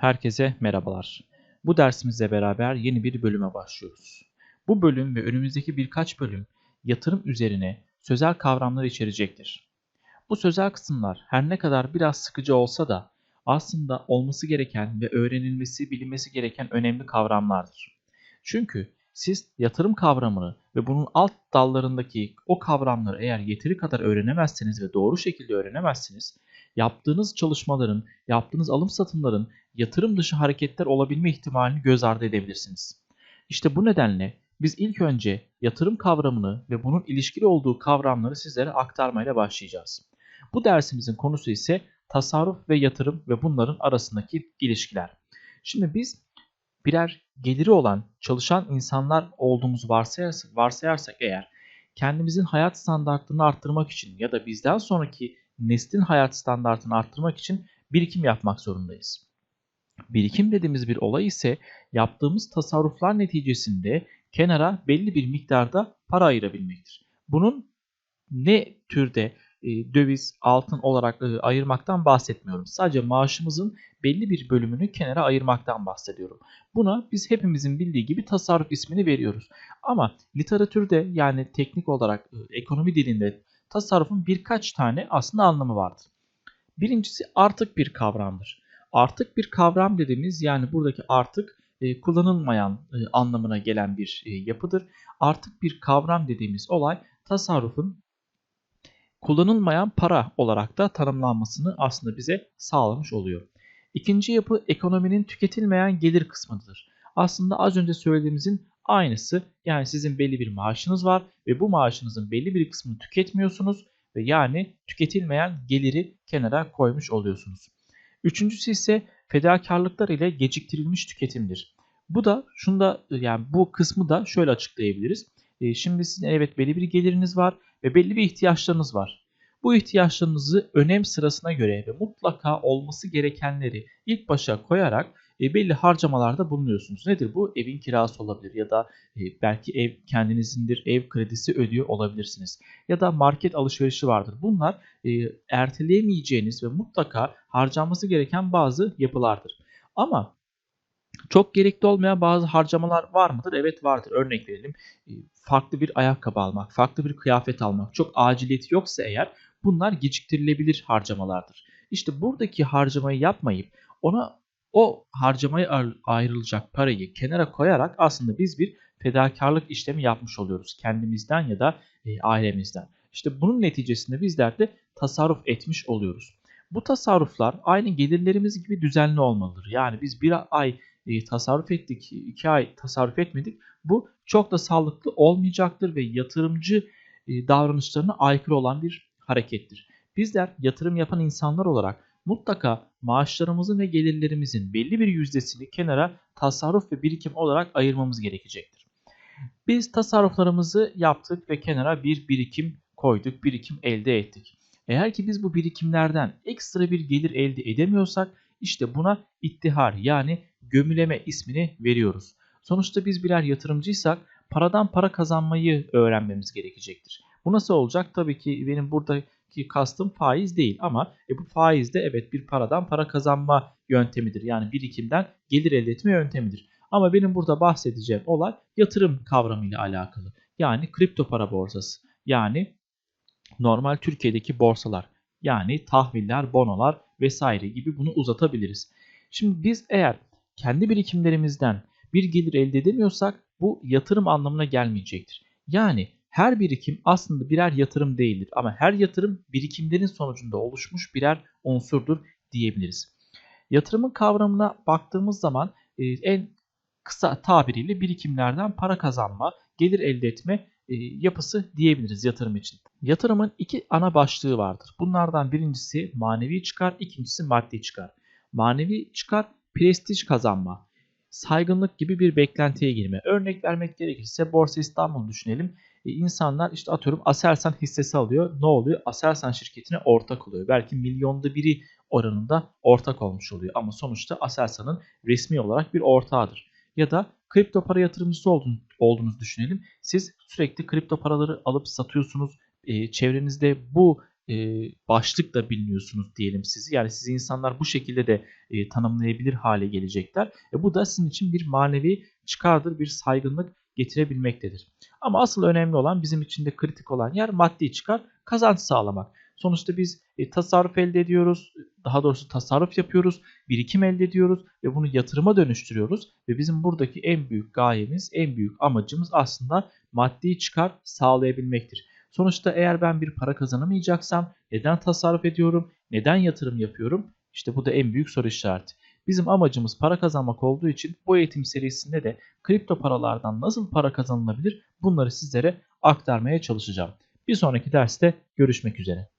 Herkese merhabalar. Bu dersimizle beraber yeni bir bölüme başlıyoruz. Bu bölüm ve önümüzdeki birkaç bölüm yatırım üzerine sözel kavramlar içerecektir. Bu sözel kısımlar her ne kadar biraz sıkıcı olsa da aslında olması gereken ve öğrenilmesi, bilinmesi gereken önemli kavramlardır. Çünkü siz yatırım kavramını ve bunun alt dallarındaki o kavramları eğer yeteri kadar öğrenemezseniz ve doğru şekilde öğrenemezseniz yaptığınız çalışmaların, yaptığınız alım satımların yatırım dışı hareketler olabilme ihtimalini göz ardı edebilirsiniz. İşte bu nedenle biz ilk önce yatırım kavramını ve bunun ilişkili olduğu kavramları sizlere aktarmayla başlayacağız. Bu dersimizin konusu ise tasarruf ve yatırım ve bunların arasındaki ilişkiler. Şimdi biz birer geliri olan çalışan insanlar olduğumuzu varsayarsak, varsayarsak eğer kendimizin hayat standartlarını arttırmak için ya da bizden sonraki neslin hayat standartını arttırmak için birikim yapmak zorundayız. Birikim dediğimiz bir olay ise yaptığımız tasarruflar neticesinde kenara belli bir miktarda para ayırabilmektir. Bunun ne türde e, döviz, altın olarak e, ayırmaktan bahsetmiyorum. Sadece maaşımızın belli bir bölümünü kenara ayırmaktan bahsediyorum. Buna biz hepimizin bildiği gibi tasarruf ismini veriyoruz. Ama literatürde yani teknik olarak e, ekonomi dilinde tasarrufun birkaç tane aslında anlamı vardır. Birincisi artık bir kavramdır. Artık bir kavram dediğimiz yani buradaki artık e, kullanılmayan e, anlamına gelen bir e, yapıdır. Artık bir kavram dediğimiz olay tasarrufun kullanılmayan para olarak da tanımlanmasını aslında bize sağlamış oluyor. İkinci yapı ekonominin tüketilmeyen gelir kısmıdır. Aslında az önce söylediğimizin aynısı. Yani sizin belli bir maaşınız var ve bu maaşınızın belli bir kısmını tüketmiyorsunuz ve yani tüketilmeyen geliri kenara koymuş oluyorsunuz. Üçüncüsü ise fedakarlıklar ile geciktirilmiş tüketimdir. Bu da şunda yani bu kısmı da şöyle açıklayabiliriz. E, şimdi sizin evet belli bir geliriniz var ve belli bir ihtiyaçlarınız var. Bu ihtiyaçlarınızı önem sırasına göre ve mutlaka olması gerekenleri ilk başa koyarak e, belli harcamalarda bulunuyorsunuz. Nedir bu? Evin kirası olabilir ya da e, belki ev kendinizindir, ev kredisi ödüyor olabilirsiniz. Ya da market alışverişi vardır. Bunlar e, erteleyemeyeceğiniz ve mutlaka harcanması gereken bazı yapılardır. Ama çok gerekli olmayan bazı harcamalar var mıdır? Evet vardır. Örnek verelim. Farklı bir ayakkabı almak, farklı bir kıyafet almak. Çok aciliyeti yoksa eğer bunlar geciktirilebilir harcamalardır. İşte buradaki harcamayı yapmayıp ona o harcamaya ayrılacak parayı kenara koyarak aslında biz bir fedakarlık işlemi yapmış oluyoruz kendimizden ya da e, ailemizden. İşte bunun neticesinde bizler de tasarruf etmiş oluyoruz. Bu tasarruflar aynı gelirlerimiz gibi düzenli olmalıdır. Yani biz bir ay e, tasarruf ettik, iki ay tasarruf etmedik. Bu çok da sağlıklı olmayacaktır ve yatırımcı e, davranışlarına aykırı olan bir harekettir. Bizler yatırım yapan insanlar olarak mutlaka maaşlarımızın ve gelirlerimizin belli bir yüzdesini kenara tasarruf ve birikim olarak ayırmamız gerekecektir. Biz tasarruflarımızı yaptık ve kenara bir birikim koyduk, birikim elde ettik. Eğer ki biz bu birikimlerden ekstra bir gelir elde edemiyorsak işte buna ittihar yani gömüleme ismini veriyoruz. Sonuçta biz birer yatırımcıysak paradan para kazanmayı öğrenmemiz gerekecektir. Bu nasıl olacak? Tabii ki benim burada ki kastım faiz değil ama e, bu faiz de evet bir paradan para kazanma yöntemidir. Yani birikimden gelir elde etme yöntemidir. Ama benim burada bahsedeceğim olay yatırım kavramıyla alakalı. Yani kripto para borsası. Yani normal Türkiye'deki borsalar. Yani tahviller, bonolar vesaire gibi bunu uzatabiliriz. Şimdi biz eğer kendi birikimlerimizden bir gelir elde edemiyorsak bu yatırım anlamına gelmeyecektir. Yani her birikim aslında birer yatırım değildir ama her yatırım birikimlerin sonucunda oluşmuş birer unsurdur diyebiliriz. Yatırımın kavramına baktığımız zaman e, en kısa tabiriyle birikimlerden para kazanma, gelir elde etme e, yapısı diyebiliriz yatırım için. Yatırımın iki ana başlığı vardır. Bunlardan birincisi manevi çıkar, ikincisi maddi çıkar. Manevi çıkar prestij kazanma, saygınlık gibi bir beklentiye girme. Örnek vermek gerekirse Borsa İstanbul düşünelim. E, insanlar işte atıyorum Aselsan hissesi alıyor. Ne oluyor? Aselsan şirketine ortak oluyor. Belki milyonda biri oranında ortak olmuş oluyor. Ama sonuçta Aselsan'ın resmi olarak bir ortağıdır. Ya da kripto para yatırımcısı olduğunu, olduğunuzu düşünelim. Siz sürekli kripto paraları alıp satıyorsunuz. E, çevrenizde bu e, başlıkla bilmiyorsunuz diyelim sizi. Yani sizi insanlar bu şekilde de e, tanımlayabilir hale gelecekler. E, bu da sizin için bir manevi çıkardır, bir saygınlık getirebilmektedir. Ama asıl önemli olan bizim için de kritik olan yer maddi çıkar, kazanç sağlamak. Sonuçta biz e, tasarruf elde ediyoruz, daha doğrusu tasarruf yapıyoruz, birikim elde ediyoruz ve bunu yatırıma dönüştürüyoruz. Ve bizim buradaki en büyük gayemiz, en büyük amacımız aslında maddi çıkar sağlayabilmektir. Sonuçta eğer ben bir para kazanamayacaksam neden tasarruf ediyorum, neden yatırım yapıyorum? İşte bu da en büyük soru işareti. Bizim amacımız para kazanmak olduğu için bu eğitim serisinde de kripto paralardan nasıl para kazanılabilir bunları sizlere aktarmaya çalışacağım. Bir sonraki derste görüşmek üzere.